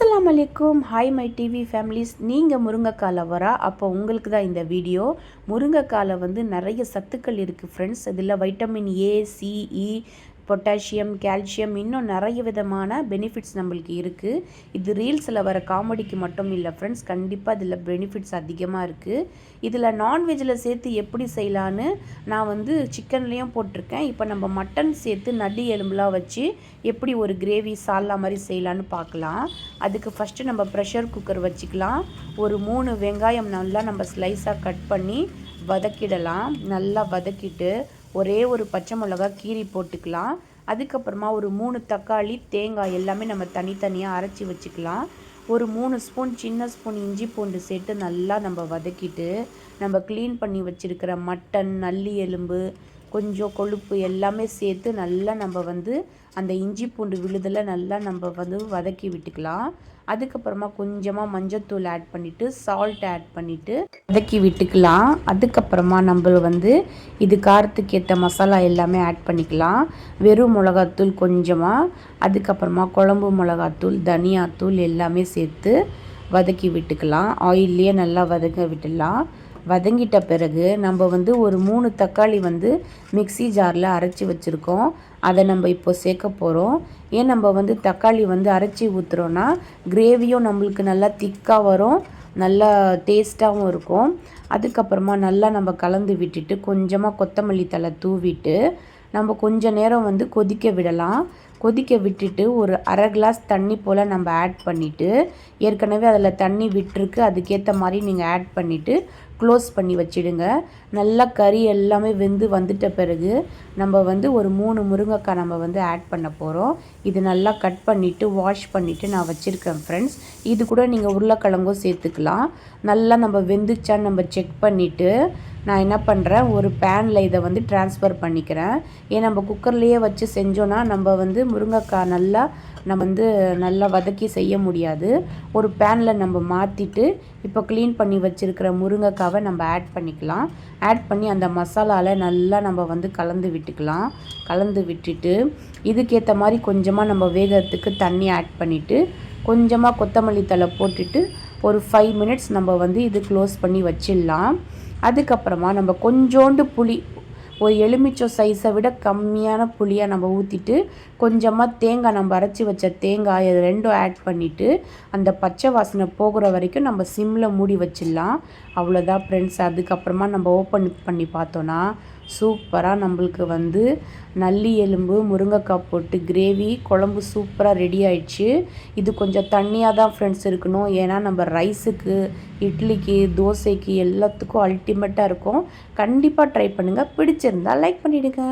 அஸ்லாம் அலைக்கும். Hi my TV families நீங்கள் முருங்கைக்காய் லவரா அப்போ உங்களுக்கு தான் இந்த வீடியோ. முருங்கைக்காயில் வந்து நிறைய சத்துக்கள் இருக்குது ஃப்ரெண்ட்ஸ் இதில் vitamin A C E potassium calcium இன்னும் நிறைய விதமான பெனிஃபிட்ஸ் நம்மளுக்கு இருக்குது இது ரீல்ஸில் வர காமெடிக்கு மட்டும் இல்லை ஃப்ரெண்ட்ஸ் கண்டிப்பாக இதில் பெனிஃபிட்ஸ் அதிகமாக இருக்குது இதில் நான்வெஜ்ஜில் சேர்த்து எப்படி செய்யலான்னு நான் வந்து சிக்கன்லேயும் போட்டிருக்கேன். இப்போ நம்ம மட்டன் சேர்த்து நடு எலும்புலாம் வச்சு எப்படி ஒரு கிரேவி சால்லா மாதிரி செய்யலான்னு பார்க்கலாம். அதுக்கு ஃபஸ்ட்டு நம்ம ப்ரெஷர் குக்கர் வச்சுக்கலாம். ஒரு மூணு வெங்காயம் நல்லா நம்ம ஸ்லைஸாக கட் பண்ணி வதக்கிடலாம். நல்லா வதக்கிட்டு ஒரே ஒரு பச்சை மிளகா கீரி போட்டுக்கலாம். அதுக்கப்புறமா ஒரு மூணு தக்காளி தேங்காய் எல்லாமே நம்ம தனித்தனியாக அரைச்சி வச்சுக்கலாம். ஒரு மூணு ஸ்பூன் சின்ன ஸ்பூன் இஞ்சி பூண்டு சேர்த்து நல்லா நம்ம வதக்கிட்டு நம்ம க்ளீன் பண்ணி வச்சுருக்கிற மட்டன் நல்லி எலும்பு கொஞ்சம் கொழுப்பு எல்லாமே சேர்த்து நல்லா நம்ம வந்து அந்த இஞ்சி பூண்டு விழுதில் நல்லா நம்ம வந்து வதக்கி விட்டுக்கலாம். அதுக்கப்புறமா கொஞ்சமாக மஞ்சத்தூள் ஆட் பண்ணிவிட்டு சால்ட் ஆட் பண்ணிவிட்டு வதக்கி விட்டுக்கலாம். அதுக்கப்புறமா நம்ம வந்து இது காரத்துக்கு ஏற்ற மசாலா எல்லாமே ஆட் பண்ணிக்கலாம். வெறும் மிளகாத்தூள் கொஞ்சமாக அதுக்கப்புறமா குழம்பு மிளகாத்தூள் தனியாத்தூள் எல்லாமே சேர்த்து வதக்கி விட்டுக்கலாம். ஆயில்லையே நல்லா வதக்க விட்டுடலாம். வதங்கிட்ட பிறகு நம்ம வந்து ஒரு மூணு தக்காளி வந்து மிக்சி ஜாரில் அரைச்சி வச்சுருக்கோம். அதை நம்ம இப்போ சேர்க்க போகிறோம் ஏன் நம்ம வந்து தக்காளி வந்து அரைச்சி ஊற்றுறோன்னா கிரேவியும் நம்மளுக்கு நல்லா திக்காக வரும் நல்லா டேஸ்ட்டாகவும் இருக்கும். அதுக்கப்புறமா நல்லா நம்ம கலந்து விட்டுட்டு கொஞ்சமாக கொத்தமல்லி தலை தூவிட்டு நம்ம கொஞ்ச நேரம் வந்து கொதிக்க விடலாம். கொதிக்க விட்டுட்டு ஒரு அரை கிளாஸ் தண்ணி போல் நம்ம ஆட் பண்ணிவிட்டு ஏற்கனவே அதில் தண்ணி விட்டுருக்கு அதுக்கேற்ற மாதிரி நீங்கள் ஆட் பண்ணிவிட்டு க்ளோஸ் பண்ணி வச்சிடுங்க. நல்லா கறி எல்லாமே வெந்து வந்துட்ட பிறகு நம்ம வந்து ஒரு மூணு முருங்கைக்காய் நம்ம வந்து ஆட் பண்ண போகிறோம் இது நல்லா கட் பண்ணிவிட்டு வாஷ் பண்ணிவிட்டு நான் வச்சுருக்கேன் ஃப்ரெண்ட்ஸ் இது கூட நீங்கள் உருளைக்கிழங்கும் சேர்த்துக்கலாம். நல்லா நம்ம வெந்துச்சான்னு நம்ம செக் பண்ணிவிட்டு நான் என்ன பண்ணுறேன் ஒரு பேனில் இதை வந்து ட்ரான்ஸ்ஃபர் பண்ணிக்கிறேன். ஏன் நம்ம குக்கர்லேயே வச்சு செஞ்சோன்னா நம்ம வந்து முருங்கைக்காய் நல்லா நம்ம வந்து நல்லா வதக்கி செய்ய முடியாது. ஒரு பேனில் நம்ம மாற்றிட்டு இப்போ க்ளீன் பண்ணி வச்சுருக்கிற முருங்கைக்காவை நம்ம ஆட் பண்ணிக்கலாம். ஆட் பண்ணி அந்த மசாலாவில் நல்லா நம்ம வந்து கலந்து விட்டுக்கலாம். கலந்து விட்டுட்டு இதுக்கேற்ற மாதிரி கொஞ்சமாக நம்ம வேகிறதுக்கு தண்ணி ஆட் பண்ணிவிட்டு கொஞ்சமாக கொத்தமல்லி தலை போட்டுட்டு ஒரு ஃபைவ் மினிட்ஸ் நம்ம வந்து இது க்ளோஸ் பண்ணி வச்சிடலாம். அதுக்கப்புறமா நம்ம கொஞ்சோண்டு புளி ஒரு எலுமிச்சம் சைஸை விட கம்மியான புளியை நம்ம ஊற்றிட்டு கொஞ்சமாக தேங்காய் நம்ம அரைச்சி வச்ச தேங்காய் அது ரெண்டும் ஆட் பண்ணிவிட்டு அந்த பச்சை வாசனை போகிற வரைக்கும் நம்ம சிம்மில் மூடி வச்சிடலாம். அவ்வளோதான் ஃப்ரெண்ட்ஸ் அதுக்கப்புறமா நம்ம ஓப்பன் பண்ணி பார்த்தோன்னா சூப்பராக நம்மளுக்கு வந்து நல்லி எலும்பு முருங்கைக்காய் போட்டு கிரேவி குழம்பு சூப்பராக ரெடி ஆயிடுச்சு. இது கொஞ்சம் தண்ணியாக தான் ஃப்ரெண்ட்ஸ் இருக்கணும். ஏன்னா நம்ம ரைஸுக்கு இட்லிக்கு தோசைக்கு எல்லாத்துக்கும் அல்டிமேட்டாக இருக்கும். கண்டிப்பாக ட்ரை பண்ணுங்கள் பிடிச்சிருந்தா லைக் பண்ணிவிடுங்க